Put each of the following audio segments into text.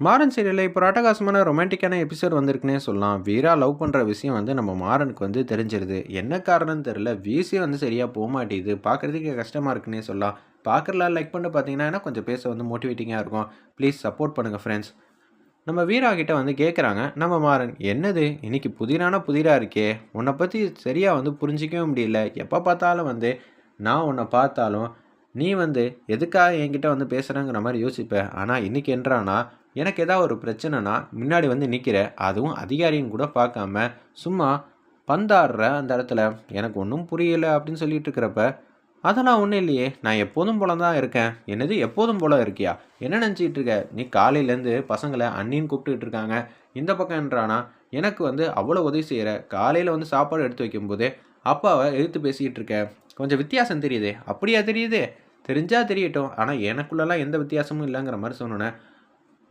மாறன் சீரியலில் இப்போ ராட்டகாசமான அட்டகாசமான ரொமான்டிக்கான எபிசோட் வந்திருக்குன்னே சொல்லலாம். வீரா லவ் பண்ணுற விஷயம் வந்து நம்ம மாறனுக்கு வந்து தெரிஞ்சிருது. என்ன காரணம்னு தெரில வீசியே வந்து சரியாக போக மாட்டேங்குது. பார்க்குறதுக்கு கஷ்டமாக இருக்குன்னே சொல்லலாம். பார்க்குறலாம் லைக் பண்ணி பார்த்தீங்கன்னா கொஞ்சம் பேச வந்து மோட்டிவேட்டிங்காக இருக்கும். ப்ளீஸ் சப்போர்ட் பண்ணுங்கள் ஃப்ரெண்ட்ஸ் நம்ம வீரா கிட்ட வந்து கேட்குறாங்க நம்ம மாறன் என்னது? இன்றைக்கி புதிரான புதிராக இருக்கே. உன்னை பற்றி சரியாக வந்து புரிஞ்சிக்கவே முடியல. எப்போ பார்த்தாலும் வந்து நான் உன்னை பார்த்தாலும் நீ வந்து எதுக்காக என்கிட்ட வந்து பேசுகிறேங்கிற மாதிரி யோசிப்பேன் ஆனால் இன்றைக்கி என்றானா எனக்கு ஏதாவது ஒரு பிரச்சனைனா முன்னாடி வந்து நிற்கிற அதுவும் அதிகாரின்னு கூட பார்க்காம சும்மா பந்தாடுற அந்த இடத்துல எனக்கு ஒன்றும் புரியலை அப்படின்னு சொல்லிட்டு இருக்கிறப்ப அதெல்லாம் ஒன்றும் இல்லையே நான் எப்போதும் போல தான் இருக்கேன். என்னது எப்போதும் போல இருக்கியா? என்ன நினச்சிக்கிட்டு இருக்க? நீ காலையிலேருந்து பசங்களை அண்ணின்னு கூப்பிட்டுக்கிட்டு இருக்காங்க. இந்த பக்கம் என்றானா எனக்கு வந்து அவ்வளோ உதவி செய்கிற காலையில் வந்து சாப்பாடு எடுத்து வைக்கும்போது அப்பாவை எழுத்து பேசிக்கிட்டு இருக்க. கொஞ்சம் வித்தியாசம் தெரியுதே அப்படியா தெரியுது? தெரிஞ்சால் தெரியட்டும். ஆனால் எனக்குள்ளெல்லாம் எந்த வித்தியாசமும் இல்லைங்கிற மாதிரி சொன்னோன்னே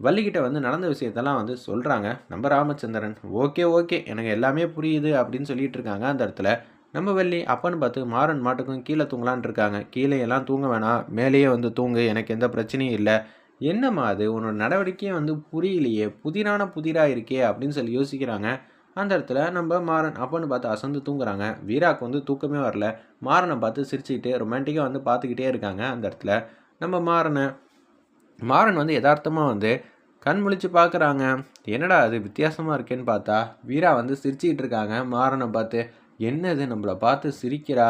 வள்ளிக்கிட்ட வந்து நடந்த விஷயத்தெல்லாம் வந்து சொல்கிறாங்க நம்ம ராமச்சந்திரன். Okay okay. எனக்கு எல்லாமே புரியுது அப்படின்னு சொல்லிட்டு இருக்காங்க அந்த இடத்துல. நம்ம வள்ளி அப்பன்னு பார்த்து மாறன் மாட்டுக்கும் கீழே தூங்கலான் இருக்காங்க. கீழே எல்லாம் தூங்க வேணாம். மேலேயே வந்து தூங்கு. எனக்கு எந்த பிரச்சனையும் இல்லை. என்னம்மா அது? உன்னோட நடவடிக்கையே வந்து புரியலையே. புதிரான புதிராக இருக்கே அப்படின்னு சொல்லி யோசிக்கிறாங்க. அந்த இடத்துல நம்ம மாறன் அப்பன்னு பார்த்து அசந்து தூங்குறாங்க. வீராக்கு வந்து தூக்கமே வரல. மாறனை பார்த்து சிரிச்சுக்கிட்டு ரொமான்டிக்காக வந்து பார்த்துக்கிட்டே இருக்காங்க அந்த இடத்துல. நம்ம மாறனை மாறன் வந்து யதார்த்தமாக வந்து கண் முழிச்சு பார்க்குறாங்க என்னடா அது வித்தியாசமாக இருக்கேன்னு பார்த்தா வீரா வந்து சிரிச்சிக்கிட்டு இருக்காங்க. மாறனை பார்த்து என்னது நம்மளை பார்த்து சிரிக்கிறா?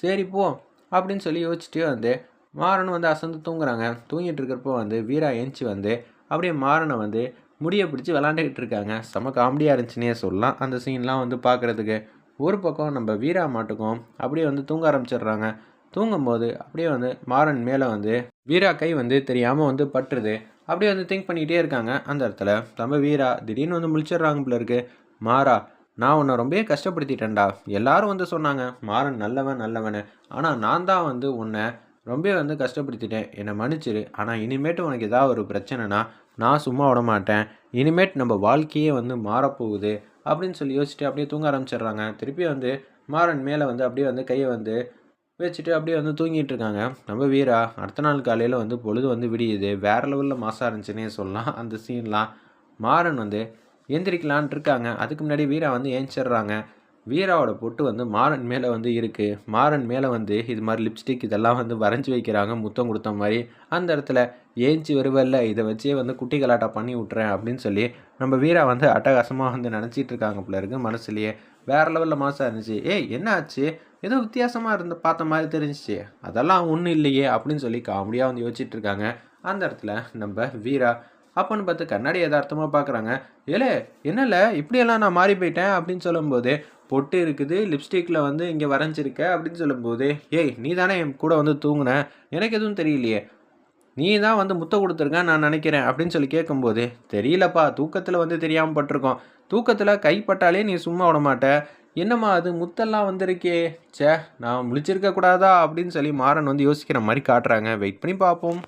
சரி போ அப்படின்னு சொல்லி யோசிச்சுட்டே வந்து மாறன் வந்து அசந்து தூங்குறாங்க. தூங்கிட்டு இருக்கிறப்போ வந்து வீரா ஏஞ்சி வந்து அப்படியே மாறனை வந்து முடியை பிடிச்சி விளாண்டுக்கிட்டு இருக்காங்க. செம காமெடியாக இருந்துச்சுன்னே சொல்லலாம். அந்த சீன்லாம் வந்து பார்க்குறதுக்கு ஒரு பக்கம் நம்ம வீரா மாட்டுக்கும் அப்படியே வந்து தூங்க ஆரம்பிச்சிடுறாங்க. தூங்கும்போது அப்படியே வந்து மாறன் மேலே வந்து வீரா கை வந்து தெரியாமல் வந்து பட்டுருது. அப்படியே வந்து திங்க் பண்ணிக்கிட்டே இருக்காங்க அந்த இடத்துல. நம்ம வீரா திடீர்னு வந்து முழிச்சிடுறாங்க போல இருக்கு. மாறா நான் உன்னை ரொம்பவே கஷ்டப்படுத்திட்டேன்டா. எல்லாரும் வந்து சொன்னாங்க மாறன் நல்லவன் நல்லவன். ஆனால் நான் தான் வந்து உன்னை ரொம்ப வந்து கஷ்டப்படுத்திட்டேன். என்னை மன்னிச்சிரு. ஆனால் இனிமேட்டு உனக்கு ஏதாவது ஒரு பிரச்சனைனா நான் சும்மா விட மாட்டேன். இனிமேட் நம்ம வாழ்க்கையே வந்து மாறப்போகுது. அப்படின்னு சொல்லி யோசிச்சுட்டு அப்படியே தூங்க ஆரம்பிச்சிடுறாங்க. திருப்பி வந்து மாறன் மேலே வந்து அப்படியே வந்து கையை வந்து வச்சுட்டு அப்படியே வந்து தூங்கிட்டு இருக்காங்க நம்ம வீரா அடுத்த நாள் காலையில் வந்து பொழுது வந்து விடியுது. வேறு லெவலில் மாசாக இருந்துச்சுன்னே சொல்லலாம். அந்த சீன்லாம் மாறன் வந்து எந்திரிக்கலான் இருக்காங்க அதுக்கு முன்னாடி வீரா வந்து ஏஞ்சிடுறாங்க வீராவோட பொட்டு வந்து மாறன் மேலே வந்து இருக்குது மாறன் மேலே வந்து இது மாதிரி லிப்ஸ்டிக் இதெல்லாம் வந்து வரைஞ்சி வைக்கிறாங்க. முத்தம் கொடுத்த மாதிரி. அந்த இடத்துல ஏஞ்சி வருவல்ல. இதை வச்சே வந்து குட்டி கலாட்டா பண்ணி விட்றேன் அப்படின்னு சொல்லி நம்ம வீரா வந்து அட்டகாசமாக வந்து நினச்சிட்டு இருக்காங்க போல இருக்கு மனசுலேயே. வேறு லெவலில் மாசாக இருந்துச்சு ஏய் என்ன ஆச்சு? ஏதோ வித்தியாசமாக இருந்த பார்த்த மாதிரி தெரிஞ்சிச்சு. அதெல்லாம் ஒன்றும் இல்லையே அப்படின்னு சொல்லி காமெடியாக வந்து யோசிச்சுட்டு இருக்காங்க. அந்த இடத்துல நம்ம வீரா அப்போன்னு பார்த்து கண்ணாடி யதார்த்தமாக பார்க்குறாங்க ஏலே என்னல? இப்படியெல்லாம் நான் மாறி போயிட்டேன் அப்படின்னு சொல்லும்போது பொட்டு இருக்குது லிப்ஸ்டிக்கில் வந்து இங்கே வரைஞ்சிருக்க அப்படின்னு சொல்லும்போது ஏய் நீ தானே என் கூட வந்து தூங்குன? எனக்கு எதுவும் தெரியலையே. நீ தான் வந்து முத்த கொடுத்துருக்கேன் நான் நினைக்கிறேன் அப்படின்னு சொல்லி கேட்கும்போது தெரியலப்பா தூக்கத்தில் வந்து தெரியாமல் பட்டிருக்கோம். தூக்கத்தில் கைப்பட்டாலே நீ சும்மா விட மாட்டேன் என்னம்மா அது? முத்தெல்லாம் வந்திருக்கே. ச்சே நான் முழிச்சிருக்க கூடாதா அப்படின்னு சொல்லி மாறன் வந்து யோசிக்கிற மாதிரி காட்டுறாங்க. வெயிட் பண்ணி பார்ப்போம்.